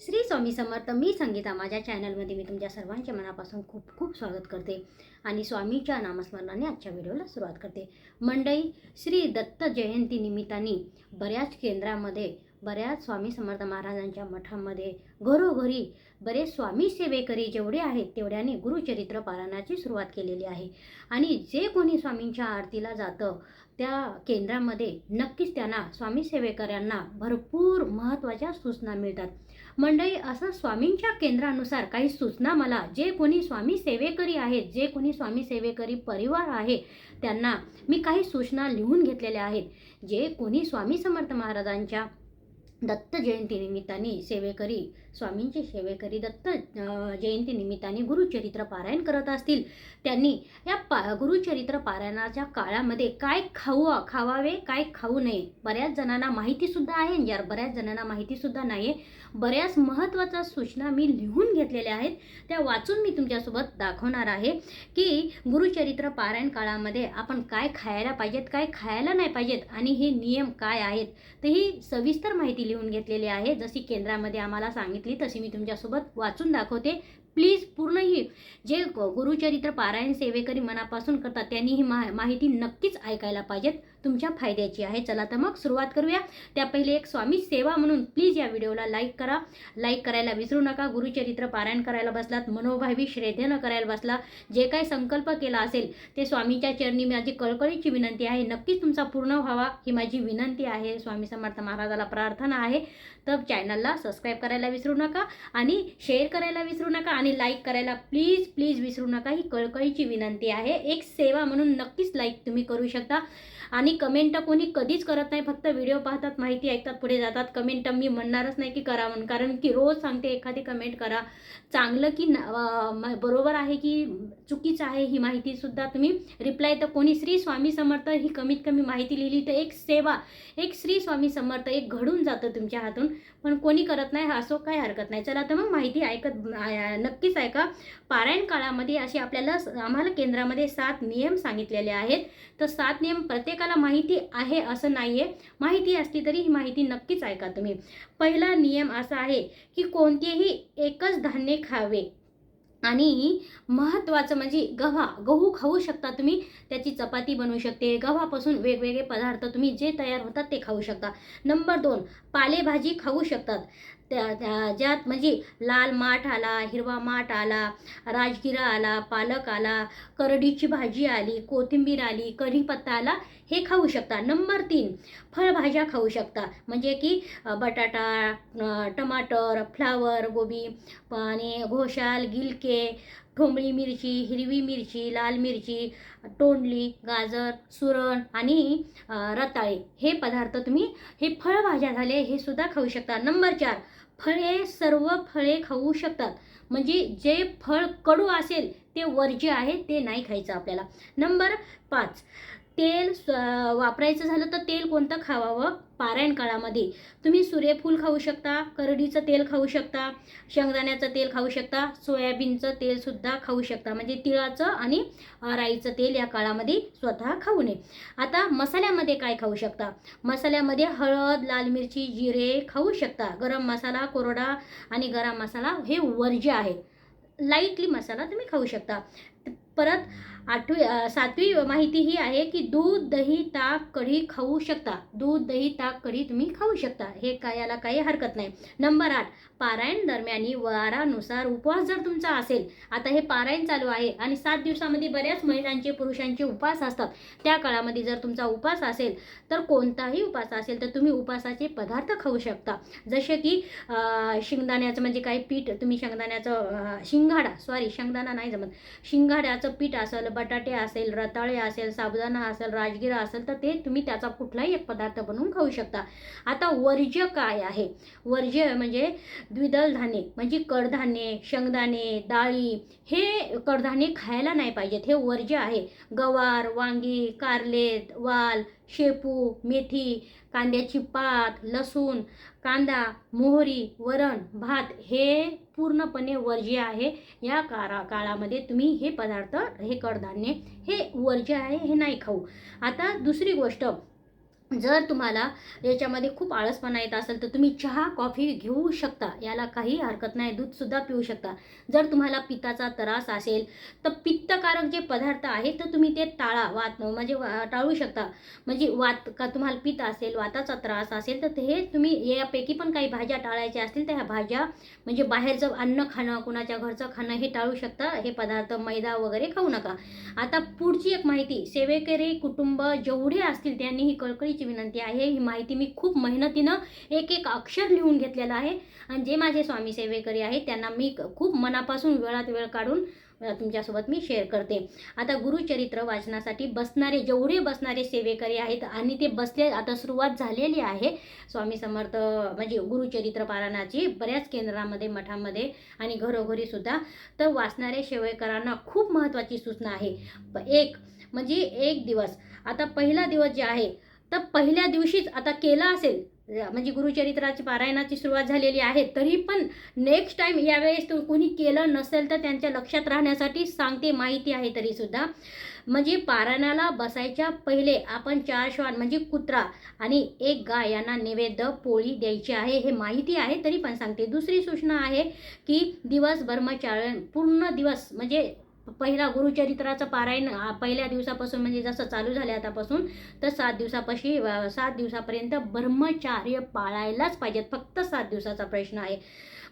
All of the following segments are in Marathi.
श्री स्वामी समर्थ मी संगीता. माझ्या चॅनलमध्ये मी तुमच्या सर्वांच्या मनापासून खूप खूप स्वागत करते आणि स्वामीच्या नामस्मरणाने आजच्या व्हिडिओला सुरुवात करते. मंडई श्री दत्त जयंती निमित्ताने बऱ्याच केंद्रामध्ये बऱ्याच स्वामी समर्थ महाराजांच्या मठामध्ये घरोघरी बरेच स्वामी सेवेकरी जेवढे आहेत तेवढ्याने गुरुचरित्र पारायणाची सुरुवात केलेली आहे. आणि जे कोणी स्वामींच्या आरतीला जातं त्या केंद्रामध्ये नक्कीच त्यांना स्वामी सेवेकऱ्यांना भरपूर महत्त्वाच्या सूचना मिळतात. मंडळी असं स्वामींच्या केंद्रानुसार काही सूचना मला जे कोणी स्वामी सेवेकरी आहेत जे कोणी स्वामी सेवेकरी परिवार आहे त्यांना मी काही सूचना लिहून घेतलेल्या आहेत. जे कोणी स्वामी समर्थ महाराजांच्या दत्त जयंती निमित्ताने सेवेकरी स्वामींचे सेवेकरी दत्त जयंतीनिमित्ताने जयंती निमित्ताने गुरुचरित्र पारायण करत असतील. त्यांनी या पा गुरुचरित्र पारायणाच्या काळामध्ये काय खाऊ खावावे काय खाऊ नये बऱ्याच जणांना माहितीसुद्धा आहे यार बऱ्याच जणांना माहितीसुद्धा नाही आहे बऱ्याच महत्त्वाच्या सूचना मी लिहून घेतलेल्या आहेत त्या वाचून मी तुमच्यासोबत दाखवणार आहे की गुरुचरित्र पारायण काळामध्ये आपण काय खायला पाहिजेत काय खायला नाही पाहिजेत आणि हे नियम काय आहेत तर ही सविस्तर माहिती लिहून घेतलेली आहे. जशी केंद्रामध्ये आम्हाला सांगितली तशी मी तुमच्यासोबत वाचून दाखवते. प्लीज पूर्ण ही जे गुरुचरित्र पारायण सेवेकरी मनापासून करतात त्यांनी ही मा माहिती नक्कीच ऐकायला पाहिजेत. तुमच्या फायद्याची आहे. चला तर मग सुरुवात करूया. त्या पहिले एक स्वामी सेवा म्हणून प्लीज या व्हिडिओला लाईक करा. लाईक करायला विसरू नका. गुरुचरित्र पारायण करायला बसलात. मनोभावी श्रद्धेनं करायला बसला जे काही संकल्प केला असेल ते स्वामीच्या चरणी माझी कळकळीची विनंती आहे. नक्कीच तुमचा पूर्ण व्हावा ही माझी विनंती आहे. स्वामी समर्थ महाराजाला प्रार्थना आहे. तर चॅनलला सबस्क्राईब करायला विसरू नका आणि शेअर करायला विसरू नका आणि लाईक करायला प्लीज प्लीज विसरू नका ही कळकळीची विनंती आहे. एक सेवा म्हणून नक्कीच लाईक तुम्ही करू शकता. आणि कमेंट कोणी कधीच करत नाही फक्त व्हिडिओ पाहतात माहिती ऐकतात पुढे जातात. कमेंट मी म्हणणारच नाही की करा म्हणून. कारण की रोज सांगते एखादी कमेंट करा. चांगलं की बरोबर आहे की चुकीचं आहे ही माहितीसुद्धा तुम्ही रिप्लाय तर कोणी श्री स्वामी समर्थ ही कमीत कमी माहिती लिहिली तर एक सेवा एक श्री स्वामी समर्थ एक घडून जातं तुमच्या हातून. पण कोणी करत नाही असो काही हरकत नाही. चला तर मग माहिती ऐकत नक्कीच ऐका. पारायण काळामध्ये असे आपल्याला आम्हाला केंद्रामध्ये सात नियम सांगितलेले आहेत. तर सात नियम प्रत्येकाला माहिती आहे असं नाही आहे माहिती असली तरी ही माहिती नक्कीच ऐका तुम्ही. पहिला नियम असा आहे की कोणतेही एकच धान्य खावे. आणि महत्त्वाचं म्हणजे गव्हा गहू खाऊ शकता तुम्ही. त्याची चपाती बनवू शकते. गव्हापासून वेगवेगळे पदार्थ तुम्ही जे तयार होतात ते खाऊ शकता. नंबर दोन पालेभाजी खाऊ शकतात. त्या त्या- ज्यात म्हणजे लाल माठ आला हिरवा माठ आला राजगिरा आला पालक आला करडीची भाजी आली कोथिंबीर आली कढीपत्ता आला हे खाऊ शकता. नंबर तीन फळभाज्या खाऊ शकता. म्हणजे की बटाटा टमाटर फ्लावर गोबी आणि घोशाल गिलके ठोंबळी मिरची हिरवी मिरची लाल मिरची तोंडली गाजर सुरण आणि रताळे. हे पदार्थ तुम्ही हे फळभाज्या झाले हे सुद्धा खाऊ शकता. नंबर चार फळे सर्व फळे खाऊ शकतात. म्हणजे जे फळ कडू असेल ते वर्ज्य आहे ते नाही खायचं आपल्याला. नंबर पाच तेल स- वापरायचं झालं तर तेल कोणतं खावावं? पारायण काळामध्ये तुम्ही सूर्यफूल खाऊ शकता करडीचं तेल खाऊ शकता शेंगदाण्याचं तेल खाऊ शकता सोयाबीनचं तेलसुद्धा खाऊ शकता. म्हणजे तिळाचं आणि राईचं तेल या काळामध्ये स्वतः खाऊ नये. आता मसाल्यामध्ये काय खाऊ शकता? मसाल्यामध्ये हळद लाल मिरची जिरे खाऊ शकता. गरम मसाला कोरडा आणि गरम मसाला हे वर्ज्य आहे लाईटली मसाला तुम्ही खाऊ शकता. परत आठवी सातवी माहिती ही आहे की दूध दही ताक कढी खाऊ शकता. दूध दही ताक कढी तुम्ही खाऊ शकता. हे काय याला काही हरकत नाही. नंबर आठ पारायण दरम्यानी वारानुसार उपवास जर तुमचा असेल आता हे पारायण चालू आहे आणि सात दिवसामध्ये बऱ्याच महिलांचे पुरुषांचे उपवास असतात. त्या काळामध्ये जर तुमचा उपवास असेल तर कोणताही उपवास असेल तर तुम्ही उपवासाचे पदार्थ खाऊ शकता. जसे की शेंगदाण्याचं म्हणजे काही पीठ तुम्ही शेंगदाण्याचं शिंगाडा सॉरी शेंगदाणा नाही जमत. शिंगाड्याचं पीठ असेल बटाटे असेल रताळे असेल साबुदाणा असेल राजगिरा असेल तर ते तुम्ही त्याचा कुठलाही एक पदार्थ बनवून खाऊ शकता. आता वर्ज्य काय आहे? वर्ज्य म्हणजे द्विदल धान्य म्हणजे कडधान्ये शेंगदाणे डाळी हे कडधान्ये खायला नाही पाहिजेत. हे वर्ज्य आहे. गवार वांगी कारलेत वाल शेपू मेथी कांद्याची पात लसूण कांदा मोहरी वरण भात हे पूर्णपणे वर्ज्य आहे. या काळा काळामध्ये तुम्ही हे पदार्थ हे कडधान्य हे वर्ज्य आहे हे नाही खाऊ. आता दुसरी गोष्ट जर तुम्हाला याच्यामध्ये खूप आळसपणा येत असेल तर तुम्ही चहा कॉफी घेऊ शकता. याला काही हरकत नाही. दूधसुद्धा पिऊ शकता. जर तुम्हाला पित्ताचा त्रास असेल तर पित्तकारक जे पदार्थ आहेत तर तुम्ही ते टाळा. वात म्हणजे टाळू शकता. म्हणजे वात का तुम्हाला पित्त असेल वाताचा त्रास असेल तर हे तुम्ही यापैकी पण काही भाज्या टाळायच्या असतील तर ह्या भाज्या म्हणजे बाहेरचं अन्न खाणं कुणाच्या घरचं खाणं हे टाळू शकता. हे पदार्थ मैदा वगैरे खाऊ नका. आता पुढची एक माहिती. सेवेकरी कुटुंब जेवढे असतील त्यांनी ही कळकळी माफीची विनंती आहे. ही माहिती मी खूप मेहनतीनं एक एक अक्षर लिहून घेतलेलं आहे. आणि जे माझे स्वामी सेवेकरी आहेत त्यांना मी खूप मनापासून वेळात वेळ काढून तुमच्यासोबत मी शेअर करते. आता गुरुचरित्र वाचनासाठी बसणारे जेवढे बसणारे सेवेकरी आहेत आणि ते बसले आता सुरुवात झालेली आहे. स्वामी समर्थ म्हणजे गुरुचरित्र पारायणाची बऱ्याच केंद्रामध्ये मठामध्ये आणि घरोघरी सुद्धा तर वाचणारे सेवेकरांना खूप महत्त्वाची सूचना आहे. एक म्हणजे एक दिवस. आता पहिला दिवस जे आहे तर पहिल्या दिवशीच आता केला असेल म्हणजे गुरुचरित्राची पारायणाची सुरुवात झालेली आहे तरी पण नेक्स्ट टाईम यावेळेस तो कोणी केलं नसेल तर त्यांच्या लक्षात राहण्यासाठी सांगते माहिती आहे तरीसुद्धा म्हणजे पारायणाला बसायच्या पहिले आपण चार श्वान म्हणजे कुत्रा आणि एक गाय यांना नैवेद्य पोळी द्यायची आहे हे माहिती आहे तरी पण सांगते. दुसरी सूचना आहे की दिवस ब्रह्मचारण पूर्ण दिवस म्हणजे पहिला गुरुचरित्राचं पारायण पहिल्या दिवसापासून म्हणजे जसं चालू झालं आतापासून तर सात दिवसापाशी सात दिवसापर्यंत ब्रह्मचार्य पाळायलाच पाहिजेत. फक्त सात दिवसाचा प्रश्न आहे.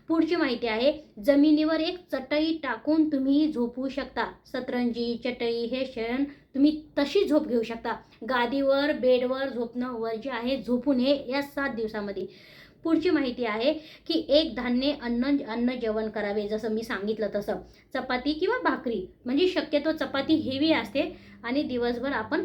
पुढची माहिती आहे जमिनीवर एक चटई टाकून तुम्ही झोपू शकता. सतरंजी चटई हे शयन तुम्ही तशी झोप घेऊ शकता. गादीवर बेडवर झोपणं जे आहे झोपू नये या सात दिवसामध्ये. पुढची माहिती आहे की एक धान्य अन्न अन्न जेवण करावे जसं मी सांगितलं तसं. चपाती किंवा भाकरी म्हणजे शक्यतो चपाती हेवी असते आणि दिवसभर आपण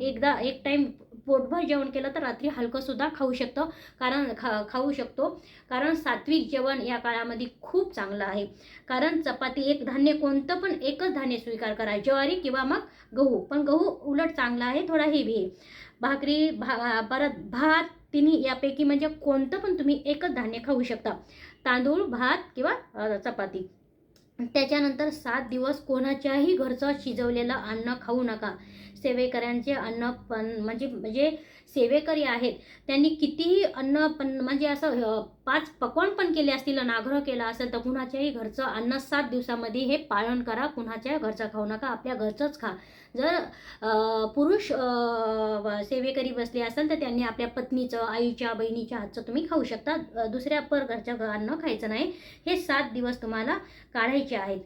एकदा एक टाईम पोटभर जेवण केलं तर रात्री हलकंसुद्धा खाऊ शकतो. कारण खा खाऊ शकतो. कारण सात्विक जेवण या काळामध्ये खूप चांगलं आहे. कारण चपाती एक धान्य कोणतं पण एकच धान्य स्वीकार करा. ज्वारी किंवा मग गहू. पण गहू उलट चांगला आहे थोडा हेवी आहे. भाकरी भा परत भात तिन्ही यापैकी म्हणजे कोणतं पण तुम्ही एकच धान्य खाऊ शकता. तांदूळ भात किंवा चपाती. त्याच्यानंतर सात दिवस कोणाच्याही घरचं शिजवलेलं अन्न खाऊ नका. सेवेकऱ्यांचे अन्न पण म्हणजे म्हणजे सेवेकरी आहेत. त्यांनी कितीही अन्न पण म्हणजे असं पाच पकवान पण केले असतील आणि आग्रह केला असेल तर कुणाच्याही घरचं अन्न सात दिवसामध्ये हे पालन करा. कुणाच्या घरचं खाऊ नका. आपल्या घरचंच खा. जर पुरुष सेवेकरी बसले असेल तर त्यांनी आपल्या पत्नीचं आईच्या बहिणीच्या हातचं तुम्ही खाऊ शकता. दुसऱ्या पर घरच्या अन्न खायचं नाही. हे सात दिवस तुम्हाला काढायचे आहेत.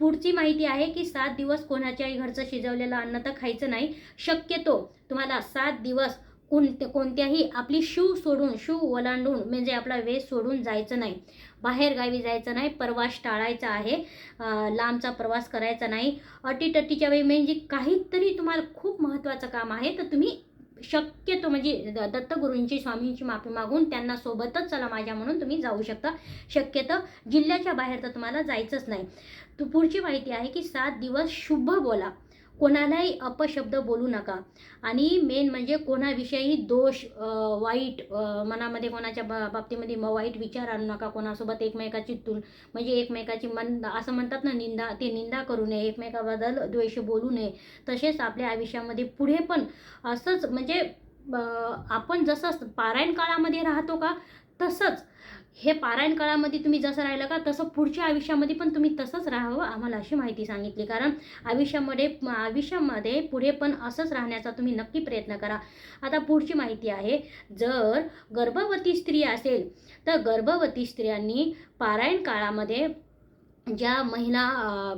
पुढची माहिती आहे की सात दिवस कोणाच्याही घरचं शिजवलेलं अन्न तर खायचं नाही. शक्यतो तुम्हाला सात दिवस कोणते कोणत्याही आपली शू सोडून शू ओलांडून म्हणजे आपला वेस सोडून जायचं नाही. बाहेर गावी जायचं नाही प्रवास टाळायचा आहे. लांबचा प्रवास करायचा नाही. अटीटटीच्या वेळी म्हणजे काहीतरी तुम्हाला खूप महत्त्वाचं काम आहे तर तुम्ही शक्यतो म्हणजे द- दत्तगुरूंची स्वामींची माफी मागून त्यांना सोबतच चला माझ्या म्हणून तुम्ही जाऊ शकता. शक्यतो जिल्ह्याच्या बाहेर तर तुम्हाला जायचंच नाही. तू पुढची माहिती आहे की सात दिवस शुभ बोला. कोणालाही अपशब्द बोलू नका. आणि मेन म्हणजे कोणाविषयी दोष वाईट मनामध्ये कोणाच्या बा बाबतीमध्ये मग वाईट विचार आणू नका. कोणासोबत एकमेकाची तुल म्हणजे एकमेकाची मन असं म्हणतात ना निंदा ते निंदा करू नये. एकमेकाबद्दल द्वेष बोलू नये. तसेच आपल्या आयुष्यामध्ये पुढे पण असंच म्हणजे आपण जसं पारायण काळामध्ये राहतो का तसंच हे पारायण काळामध्ये तुम्ही जसं राहिलं का तसं पुढच्या आयुष्यामध्ये पण तुम्ही तसंच राहावं आम्हाला अशी माहिती सांगितली. कारण आयुष्यामध्ये आयुष्यामध्ये पुढे पण असंच राहण्याचा तुम्ही नक्की प्रयत्न करा. आता पुढची माहिती आहे जर गर्भवती स्त्री असेल तर गर्भवती स्त्रियांनी पारायण काळामध्ये ज्या महिला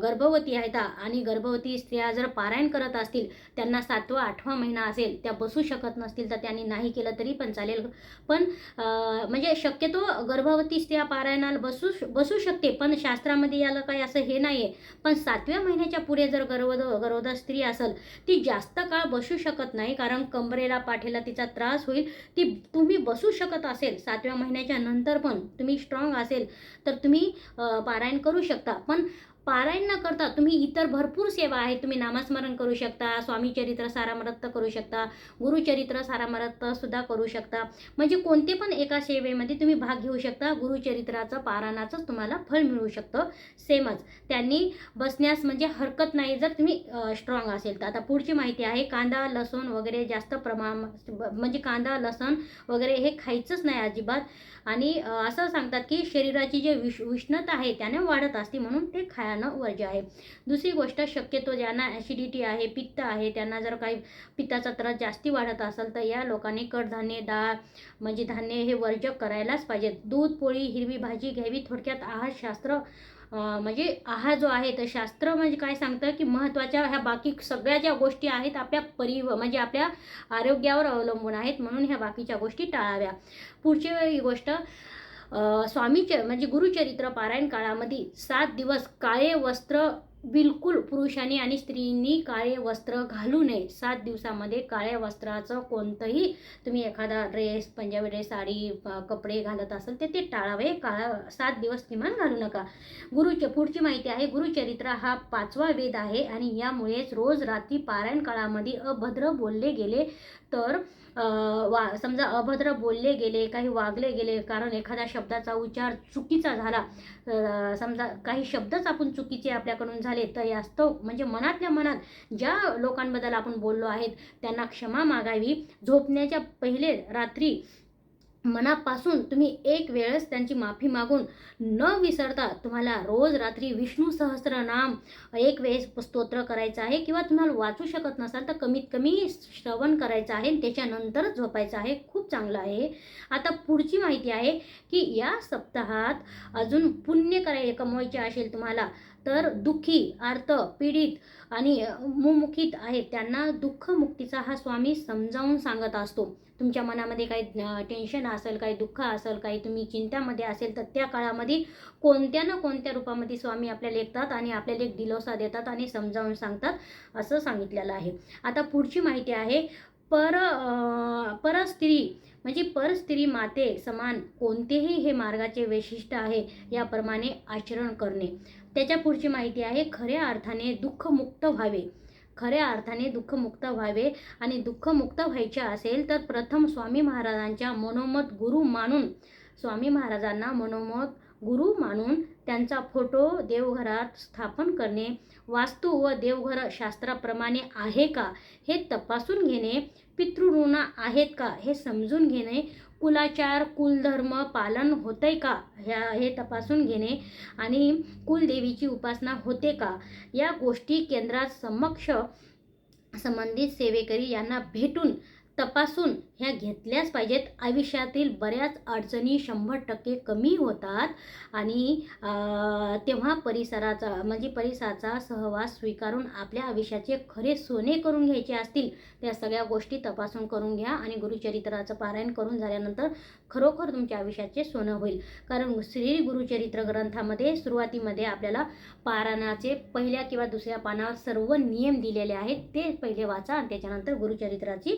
गर्भवती आहेत आणि गर्भवती स्त्रिया जर पारायण करत असतील त्यांना सातवा आठवा महिना असेल त्या बसू शकत नसतील तर त्यांनी नाही केलं तरी पण चालेल. पण म्हणजे शक्यतो गर्भवती स्त्रिया पारायणाला बसू बसू शकते पण शास्त्रामध्ये याला काही असं हे नाही आहे पण सातव्या महिन्याच्या पुढे जर गर्भद गरोदर स्त्री असेल ती जास्त काळ बसू शकत नाही कारण कंबरेला पाठीला तिचा त्रास होईल. ती तुम्ही बसू शकत असेल सातव्या महिन्याच्या नंतर पण तुम्ही स्ट्रॉंग असेल तर तुम्ही पारायण करू शकता. शकता. पण पारायण न करता तुम्ही इतर भरपूर सेवा आहेत. तुम्ही नामस्मरण करू शकता स्वामीचरित्र सारामरत्त करू शकता गुरुचरित्र सारामृत सुद्धा करू शकता. म्हणजे कोणते पण एका सेवेमध्ये तुम्ही भाग घेऊ शकता. गुरुचरित्राचं पारायणाचंच तुम्हाला फळ मिळू शकतं. सेमच. त्यांनी बसण्यास म्हणजे हरकत नाही जर तुम्ही स्ट्रॉंग असेल तर. आता पुढची माहिती आहे कांदा लसूण वगैरे जास्त प्रमाण म्हणजे कांदा लसण वगैरे हे खायचंच नाही अजिबात. आणि असं सांगतात की शरीराची जे विष उष्णता आहे त्याने वाढत असते म्हणून ते खाया खाणं वर्ज्य आहे. दुसरी गोष्ट शक्यतो ज्यांना ॲसिडिटी आहे पित्त आहे त्यांना जर काही पित्ताचा त्रास जास्ती वाढत असेल तर या लोकांनी कडधान्य डाळ म्हणजे धान्य हे वर्ज्य करायलाच पाहिजेत. दूध पोळी हिरवी भाजी घ्यावी. थोडक्यात आहारशास्त्र म्हणजे आहार जो आहे तर शास्त्र म्हणजे काय सांगतं की महत्त्वाच्या ह्या बाकी सगळ्या ज्या गोष्टी आहेत आपल्या परिव म्हणजे आपल्या आरोग्यावर अवलंबून आहेत म्हणून ह्या बाकीच्या गोष्टी टाळाव्या. पुढची ही गोष्ट स्वामीचे म्हणजे गुरुचरित्र पारायण काळामध्ये सात दिवस काळे वस्त्र बिलकुल पुरुषांनी आणि स्त्रीनी काळे वस्त्र घालू नये. सात दिवसामध्ये काळ्या वस्त्राचं कोणतंही तुम्ही एखादा ड्रेस पंजाबी ड्रेस साडी कपडे घालत असाल ते ते टाळावे. काळा सात दिवस किमान घालू नका. गुरुच पुढची माहिती आहे गुरुचरित्र हा पाचवा वेद आहे आणि यामुळेच रोज रात्री पारायण काळामध्ये अभद्र बोलले गेले तर वा समजा अभद्र बोलले गेले काही वागले गेले कारण एखाद्या शब्दाचा उच्चार चुकीचा झाला समजा काही शब्दच आपण चुकीचे आपल्याकडून झाले तर यास्तव म्हणजे मनातल्या मनात ज्या लोकांबद्दल आपण बोललो आहेत त्यांना क्षमा मागावी. झोपण्याच्या पहिले रात्री मनापासून तुम्ही एक वेळेस त्यांची माफी मागून न विसरता तुम्हाला रोज रात्री विष्णू सहस्रनाम एक वेळेस स्तोत्र करायचं आहे किंवा तुम्हाला वाचू शकत नसाल तर कमीत कमी श्रवण करायचं आहे आणि त्याच्यानंतरच झोपायचं आहे. खूप चांगलं आहे. आता पुढची माहिती आहे की या सप्ताहात अजून पुण्य कराय कमवायचे असेल तुम्हाला तर दुःखी आर्त पीडित आणि मुमुखीत आहेत. त्यांना दुःख मुक्तीचा हा स्वामी समजावून सांगत असतो. तुमच्या मनामध्ये काही टेन्शन असेल काही दुःख असेल काही तुम्ही चिंतामध्ये असेल तर त्या काळामध्ये कोणत्या ना कोणत्या रूपामध्ये स्वामी आपल्याला लेखतात आणि आपल्याला एक दिलोसा देतात आणि समजावून सांगतात असं सांगितलेलं आहे. आता पुढची माहिती आहे पर परस्त्री म्हणजे परस्त्री माते समान कोणतेही हे मार्गाचे वैशिष्ट्य आहे याप्रमाणे आचरण करणे. त्याच्या पुढची माहिती आहे खऱ्या अर्थाने दुःखमुक्त व्हावे. खऱ्या अर्थाने दुःखमुक्त व्हावे आणि दुःखमुक्त व्हायचे असेल तर प्रथम स्वामी महाराजांच्या मनोमत गुरु मानून स्वामी महाराजांना मनोमत गुरु मानून त्यांचा फोटो देवघरात स्थापन करणे वास्तू व देवघर शास्त्राप्रमाणे आहे का हे तपासून घेणे पितृऋण आहेत का हे समजून घेणे कुलाचार कुलधर्म पालन होतंय का? ह्या हे तपासून घेणे आणि कुलदेवीची उपासना होते का? या गोष्टी केंद्रात समक्ष संबंधित सेवेकरी यांना भेटून तपासून ह्या घेतल्याच पाहिजेत. आयुष्यातील बऱ्याच अडचणी शंभर टक्के कमी होतात आणि तेव्हा परिसराचा म्हणजे परिसराचा सहवास स्वीकारून आपल्या आयुष्याचे खरे सोने करून घ्यायचे असतील त्या सगळ्या गोष्टी तपासून करून घ्या आणि गुरुचरित्राचं पारायण करून झाल्यानंतर खरोखर तुमच्या आयुष्याचे सोनं होईल. कारण श्री गुरुचरित्र ग्रंथामध्ये सुरुवातीमध्ये आपल्याला पारायणाचे पहिल्या किंवा दुसऱ्या पानावर सर्व नियम दिलेले आहेत. ते पहिले वाचा आणि त्याच्यानंतर गुरुचरित्राची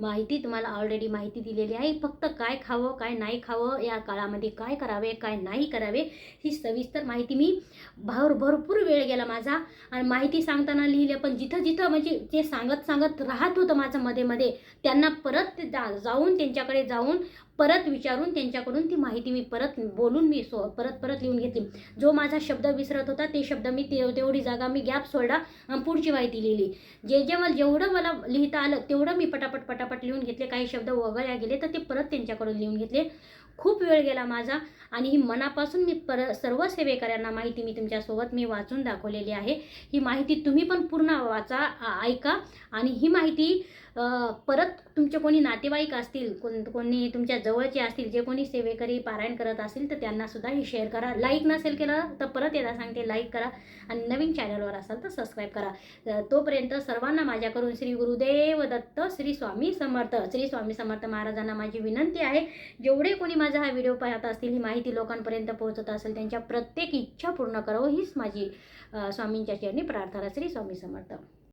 माहिती तुम्हाला ऑलरेडी माहिती दिलेली आहे. फक्त काय खावं काय नाही खावं या काळामध्ये काय करावे काय नाही करावे ही सविस्तर माहिती मी भर भरपूर वेळ गेला माझा. आणि माहिती सांगताना लिहिले पण जिथं जिथं म्हणजे ते सांगत सांगत राहत होतं माझं मध्ये मध्ये त्यांना परत ते जा जाऊन त्यांच्याकडे जाऊन परत विचारून त्यांच्याकडून ती माहिती मी परत बोलून मी सो परत परत लिहून घेतली. जो माझा शब्द विसरत होता ते शब्द मी ते तेवढी जागा मी गॅप सोडला आणि पुढची माहिती लिहिली. जे जे मला जेवढं मला लिहिता आलं तेवढं मी पटापट पटापट लिहून घेतले. काही शब्द वगळल्या गेले तर ते परत त्यांच्याकडून लिहून घेतले. खूप वेळ गेला माझा आणि ही मनापासून मी पर सर्व सेवेकऱ्यांना माहिती मी तुमच्यासोबत मी वाचून दाखवलेली आहे. ही माहिती तुम्ही पण पूर्ण वाचा ऐका आणि ही माहिती परत तुमचे कोणी नातेवाईक असतील कोण कोणी तुमच्या जवळचे असतील जे कोणी सेवेकरी पारायण करत असतील तर त्यांना सुद्धा शेअर करा. लाईक नसेल केलं तर परत एकदा सांगते लाईक करा आणि नवीन चॅनलवर असाल तर सबस्क्राईब करा. तोपर्यंत सर्वांना माझ्याकडून श्री गुरुदेव दत्त श्री स्वामी समर्थ श्री स्वामी समर्थ महाराजांना माझी विनंती आहे जेवढे कोणी माझा हा व्हिडिओ पाहत असतील ही माहिती लोकांपर्यंत पोहोचत असेल त्यांच्या प्रत्येक इच्छा पूर्ण करावं हीच माझी स्वामींच्या चरणी प्रार्थना श्री स्वामी समर्थ.